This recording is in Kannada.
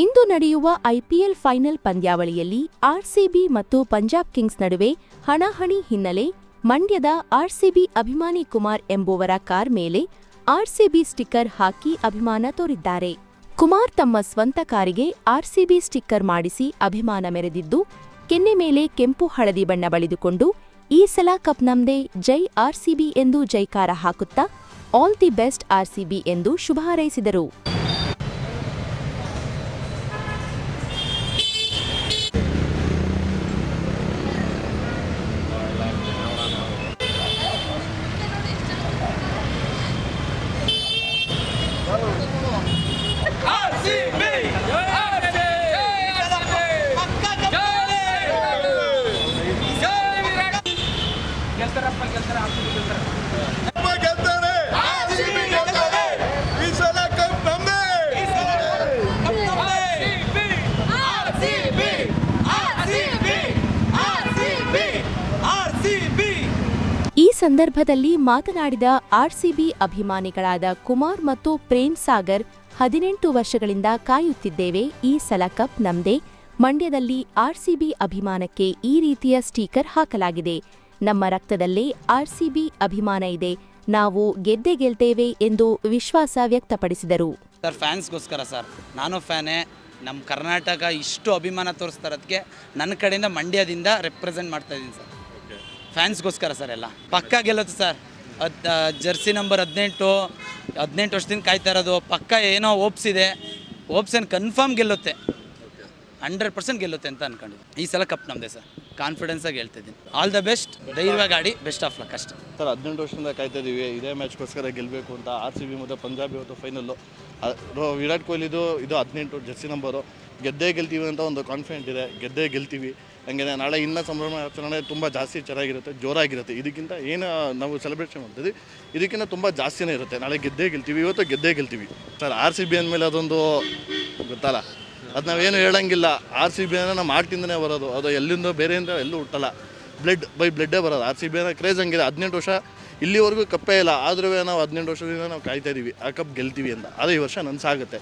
ಇಂದು ನಡೆಯುವ ಐಪಿಎಲ್ ಫೈನಲ್ ಪಂದ್ಯಾವಳಿಯಲ್ಲಿ ಆರ್ಸಿಬಿ ಮತ್ತು ಪಂಜಾಬ್ ಕಿಂಗ್ಸ್ ನಡುವೆ ಹಣಾಹಣಿ ಹಿನ್ನೆಲೆ ಮಂಡ್ಯದ ಆರ್ಸಿಬಿ ಅಭಿಮಾನಿ ಕುಮಾರ್ ಎಂಬುವರ ಕಾರ್ ಮೇಲೆ ಆರ್ಸಿಬಿ ಸ್ಟಿಕ್ಕರ್ ಹಾಕಿ ಅಭಿಮಾನ ತೋರಿದ್ದಾರೆ. ಕುಮಾರ್ ತಮ್ಮ ಸ್ವಂತ ಕಾರಿಗೆ ಆರ್ಸಿಬಿ ಸ್ಟಿಕ್ಕರ್ ಮಾಡಿಸಿ ಅಭಿಮಾನ ಮೆರೆದಿದ್ದು, ಕೆನ್ನೆ ಮೇಲೆ ಕೆಂಪು ಹಳದಿ ಬಣ್ಣ ಬಳಿದುಕೊಂಡು, ಈ ಸಲ ಕಪ್ ನಮ್ದೇ ಜೈ ಆರ್ಸಿಬಿ ಎಂದು ಜೈಕಾರ ಹಾಕುತ್ತಾ, ಆಲ್ ದಿ ಬೆಸ್ಟ್ ಆರ್ಸಿಬಿ ಎಂದು ಶುಭ ಹಾರೈಸಿದರು. ಗೆಲ್ತಾರೆ ಗೆಲ್ತಾರೆ? ಈ ಸಲ ಕಪ್ ನಮ್ದೇ. ಈ ಸಂದರ್ಭದಲ್ಲಿ ಮಾತನಾಡಿದ ಆರ್ಸಿಬಿ ಅಭಿಮಾನಿಗಳಾದ ಕುಮಾರ್ ಮತ್ತು ಪ್ರೇಮ್ ಸಾಗರ್ ಹದಿನೆಂಟು ವರ್ಷಗಳಿಂದ ಕಾಯುತ್ತಿದ್ದೇವೆ ಈ ಸಲ ಕಪ್ ನಮ್ದೇ. ಮಂಡ್ಯದಲ್ಲಿ ಆರ್ಸಿಬಿ ಅಭಿಮಾನಕ್ಕೆ ಈ ರೀತಿಯ ಸ್ಟೀಕರ್ ಹಾಕಲಾಗಿದೆ. ನಮ್ಮ ರಕ್ತದಲ್ಲಿ ಆರ್ಸಿಬಿ ಅಭಿಮಾನ ಇದೆ. ನಾವು ಗೆದ್ದೆ ಗೆಲ್ತೇವೆ ಎಂದು ವಿಶ್ವಾಸ ವ್ಯಕ್ತಪಡಿಸಿದರು. ಸರ್ ಫ್ಯಾನ್ಸ್ಗೋಸ್ಕರ ಸರ್. ನಾನು ಫ್ಯಾನೇ. ನಮ್ಮ ಕರ್ನಾಟಕ ಇಷ್ಟು ಅಭಿಮಾನ ತೋರಿಸ್ತಾರದಕ್ಕೆ ನನ್ನ ಕಡೆಯಿಂದ ಮಂಡ್ಯದಿಂದ ರೆಪ್ರೆಸೆಂಟ್ ಮಾಡ್ತಾ ಇದ್ದೀನಿ ಸರ್. ಫ್ಯಾನ್ಸ್ಗೋಸ್ಕರ ಸರ್ ಎಲ್ಲ. ಪಕ್ಕ ಗೆಲ್ಲುತ್ತೆ ಸರ್. ಅದು ಜರ್ಸಿ ನಂಬರ್ ಹದಿನೆಂಟು ಹದಿನೆಂಟು ವರ್ಷದಿಂದ ಕಾಯ್ತಾ ಇರೋದು. ಪಕ್ಕ ಏನೋ ಓಪ್ಸ್ ಇದೆ ಓಪ್ಸನ್ ಕನ್ಫರ್ಮ್ ಗೆಲ್ಲುತ್ತೆ. ಹಂಡ್ರೆಡ್ ಪರ್ಸೆಂಟ್ ಗೆಲ್ಲುತ್ತೆ ಅಂತ ಅನ್ಕೊಂಡಿದ್ದೆ ಈ ಸಲ ಕಪ್ ನಮ್ಮದೇ ಸರ್. ಕಾನ್ಫಿಡೆನ್ಸಾಗಿ ಹೇಳ್ತಿದ್ದೀನಿ ಆಲ್ ದ ಬೆಸ್ಟ್ ಧೈರ್ಯವಾಗಿ ಗಾಡಿ ಬೆಸ್ಟ್ ಆಫ್ ಲಕ್ ಅಷ್ಟೇ. ಸರ್, ಹದಿನೆಂಟು ವರ್ಷದಿಂದ ಕಾಯ್ತಾ ಇದೀವಿ. ಇದೇ ಮ್ಯಾಚ್ಗೋಸ್ಕರ ಗೆಲ್ಲಬೇಕು ಅಂತ ಆರ್ ಸಿ ಬಿ ಮತ್ತು ಪಂಜಾಬ್ ಇವತ್ತು ಫೈನಲ್ಲು ವಿರಾಟ್ ಕೊಹ್ಲಿದು ಇದು ಹದಿನೆಂಟು ಜರ್ಸಿ ನಂಬರು ಗೆದ್ದೇ ಗೆಲ್ತೀವಿ ಅಂತ ಒಂದು ಕಾನ್ಫಿಡೆಂಟ್ ಇದೆ. ಗೆದ್ದೇ ಗೆಲ್ತೀವಿ. ಹಂಗೆ ನಾಳೆ ಇನ್ನೂ ಸಂಭ್ರಮ ಆಚರಣೆ ತುಂಬ ಜಾಸ್ತಿ ಚೆನ್ನಾಗಿರುತ್ತೆ, ಜೋರಾಗಿರುತ್ತೆ. ಇದಕ್ಕಿಂತ ಏನು ನಾವು ಸೆಲೆಬ್ರೇಷನ್ ಮಾಡ್ತೀವಿ ಇದಕ್ಕಿಂತ ತುಂಬ ಜಾಸ್ತಿನೇ ಇರುತ್ತೆ. ನಾಳೆ ಗೆದ್ದೇ ಗೆಲ್ತೀವಿ, ಇವತ್ತು ಗೆದ್ದೇ ಗೆಲ್ತೀವಿ. ಸರ್ ಆರ್ ಸಿ ಬಿ ಅಂದಮೇಲೆ ಅದೊಂದು ಗೊತ್ತಲ್ಲ? ಅದು ನಾವೇನು ಹೇಳಂಗಿಲ್ಲ. ಆರ್ ಸಿ ಬಿ ನಮ್ಮ ಆರ್ಟಿಂದನೇ ಬರೋದು. ಅದು ಎಲ್ಲಿಂದ ಬೇರೆಯಿಂದ ಎಲ್ಲೂ ಹುಟ್ಟಲ್ಲ. ಬ್ಲಡ್ ಬೈ ಬ್ಲಡ್ಡೇ ಬರೋದು. ಆರ್ ಸಿ ಬಿ ಕ್ರೇಜ್ ಹಂಗಿದೆ. ಹದಿನೆಂಟು ವರ್ಷ ಇಲ್ಲಿವರೆಗೂ ಕಪ್ಪೇ ಇಲ್ಲ. ಆದ್ರೂ ನಾವು ಹದಿನೆಂಟು ವರ್ಷದಿಂದ ನಾವು ಕಾಯ್ತಾ ಇದ್ದೀವಿ ಆ ಕಪ್ ಗೆಲ್ತೀವಿ ಅಂತ. ಅದೇ ಈ ವರ್ಷ ನನ್ಸಾಗುತ್ತೆ.